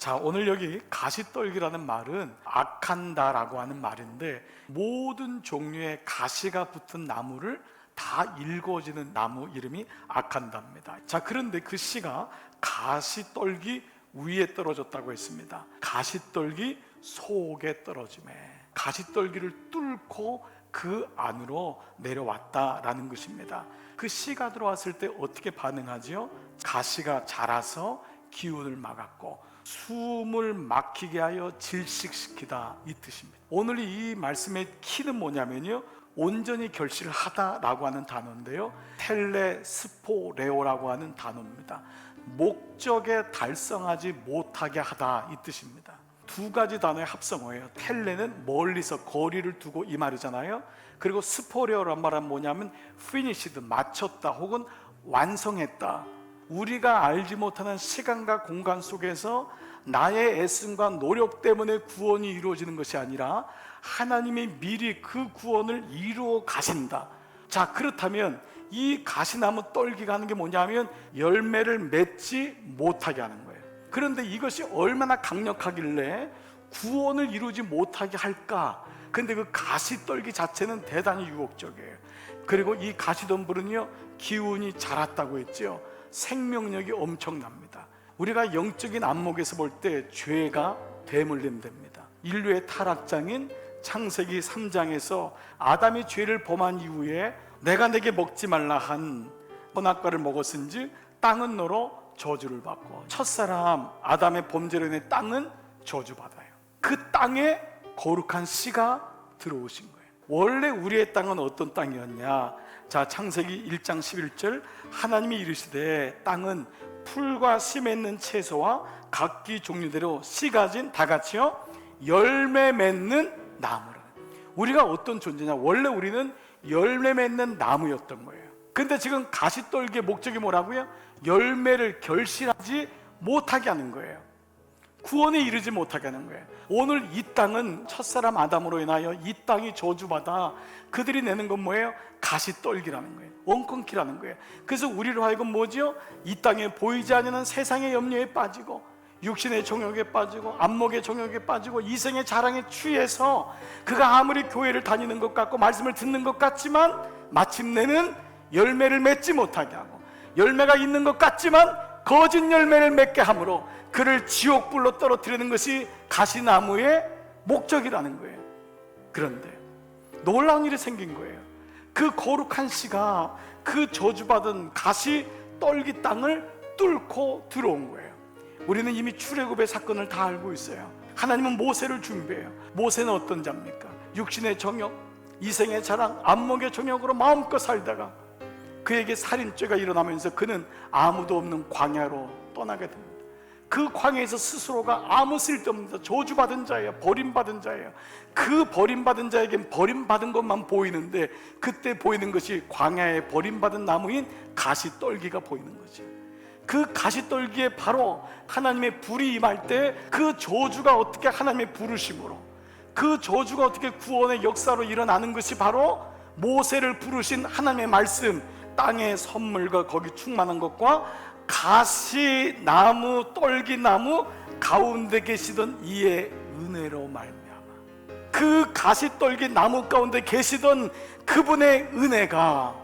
자, 오늘 여기 가시떨기라는 말은 악한다라고 하는 말인데 모든 종류의 가시가 붙은 나무를 다 일궈지는 나무 이름이 악한다입니다. 자, 그런데 그 씨가 가시떨기 위에 떨어졌다고 했습니다. 가시떨기 속에 떨어짐에 가시떨기를 뚫고 그 안으로 내려왔다라는 것입니다. 그 씨가 들어왔을 때 어떻게 반응하지요? 가시가 자라서 기운을 막았고 숨을 막히게 하여 질식시키다 이 뜻입니다. 오늘 이 말씀의 키는 뭐냐면요. 온전히 결실을 하다라고 하는 단어인데요. 텔레스포레오라고 하는 단어입니다. 목적에 달성하지 못하게 하다 이 뜻입니다. 두 가지 단어의 합성어예요. 텔레는 멀리서 거리를 두고 이 말이잖아요. 그리고 스포레오란 말은 뭐냐면 finished 마쳤다 혹은 완성했다. 우리가 알지 못하는 시간과 공간 속에서 나의 애씀과 노력 때문에 구원이 이루어지는 것이 아니라 하나님이 미리 그 구원을 이루어 가신다. 자, 그렇다면 이 가시나무 떨기가 하는 게 뭐냐면 열매를 맺지 못하게 하는 거예요. 그런데 이것이 얼마나 강력하길래 구원을 이루지 못하게 할까? 근데 그 가시 떨기 자체는 대단히 유혹적이에요. 그리고 이 가시덤불은요, 기운이 자랐다고 했죠. 생명력이 엄청납니다. 우리가 영적인 안목에서 볼 때 죄가 대물림됩니다. 인류의 타락장인 창세기 3장에서 아담이 죄를 범한 이후에 내가 내게 먹지 말라 한 선악과를 먹었은지 땅은 너로 저주를 받고 첫사람 아담의 범죄로 인해 땅은 저주받아요. 그 땅에 거룩한 씨가 들어오신 거예요. 원래 우리의 땅은 어떤 땅이었냐? 자, 창세기 1장 11절 하나님이 이르시되 땅은 풀과 씨 맺는 채소와 각기 종류대로 씨 가진 다 같이요 열매 맺는 나무라. 우리가 어떤 존재냐? 원래 우리는 열매 맺는 나무였던 거예요. 근데 지금 가시떨기의 목적이 뭐라고요? 열매를 결실하지 못하게 하는 거예요. 구원에 이르지 못하게 하는 거예요. 오늘 이 땅은 첫사람 아담으로 인하여 이 땅이 저주받아 그들이 내는 건 뭐예요? 가시떨기라는 거예요. 원컨키라는 거예요. 그래서 우리로 하여금 뭐지요? 이 땅에 보이지 않는 세상의 염려에 빠지고 육신의 정욕에 빠지고 안목의 정욕에 빠지고 이생의 자랑에 취해서 그가 아무리 교회를 다니는 것 같고 말씀을 듣는 것 같지만 마침내는 열매를 맺지 못하게 하고 열매가 있는 것 같지만 거짓 열매를 맺게 함으로 그를 지옥불로 떨어뜨리는 것이 가시나무의 목적이라는 거예요. 그런데 놀라운 일이 생긴 거예요. 그 거룩한 씨가 그 저주받은 가시 떨기 땅을 뚫고 들어온 거예요. 우리는 이미 출애굽의 사건을 다 알고 있어요. 하나님은 모세를 준비해요. 모세는 어떤 자입니까? 육신의 정욕, 이생의 자랑, 안목의 정욕으로 마음껏 살다가 그에게 살인죄가 일어나면서 그는 아무도 없는 광야로 떠나게 됩니다. 그 광야에서 스스로가 아무 쓸데없는 저주받은 자예요. 버림받은 자예요. 그 버림받은 자에겐 버림받은 것만 보이는데 그때 보이는 것이 광야에 버림받은 나무인 가시떨기가 보이는 거죠. 그 가시떨기에 바로 하나님의 불이 임할 때 그 저주가 어떻게 하나님의 부르심으로 그 저주가 어떻게 구원의 역사로 일어나는 것이 바로 모세를 부르신 하나님의 말씀 땅의 선물과 거기 충만한 것과 가시나무 떨기나무 가운데 계시던 이의 은혜로 말미암아 그 가시떨기 나무 가운데 계시던 그분의 은혜가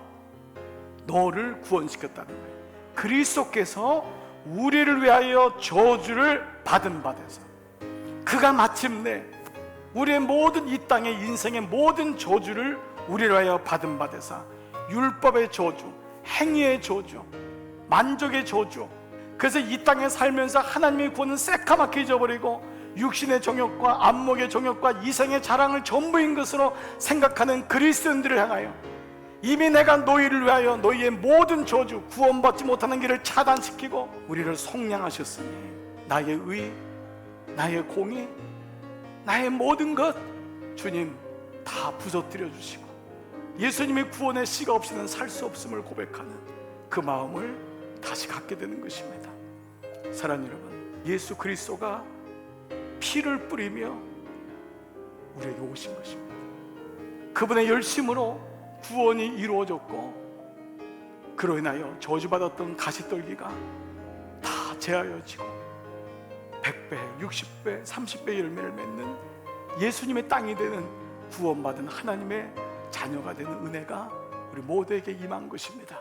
너를 구원시켰다는 거예요. 그리스도께서 우리를 위하여 저주를 받은 바 돼서 그가 마침내 우리의 모든 이 땅의 인생의 모든 저주를 우리를 위하여 받은 바돼서 율법의 저주, 행위의 저주, 만족의 저주. 그래서 이 땅에 살면서 하나님의 구원은 새카맣게 잊어버리고 육신의 정욕과 안목의 정욕과 이생의 자랑을 전부인 것으로 생각하는 그리스도인들을 향하여 이미 내가 너희를 위하여 너희의 모든 저주 구원받지 못하는 길을 차단시키고 우리를 속량하셨으니 나의 의, 나의 공의, 나의 모든 것 주님 다 부서뜨려 주시고 예수님의 구원의 씨가 없이는 살 수 없음을 고백하는 그 마음을 다시 갖게 되는 것입니다. 사랑하는 여러분, 예수 그리스도가 피를 뿌리며 우리에게 오신 것입니다. 그분의 열심으로 구원이 이루어졌고 그로 인하여 저주받았던 가시떨기가 다 제하여지고 100배, 60배, 30배 열매를 맺는 예수님의 땅이 되는 구원받은 하나님의 자녀가 되는 은혜가 우리 모두에게 임한 것입니다.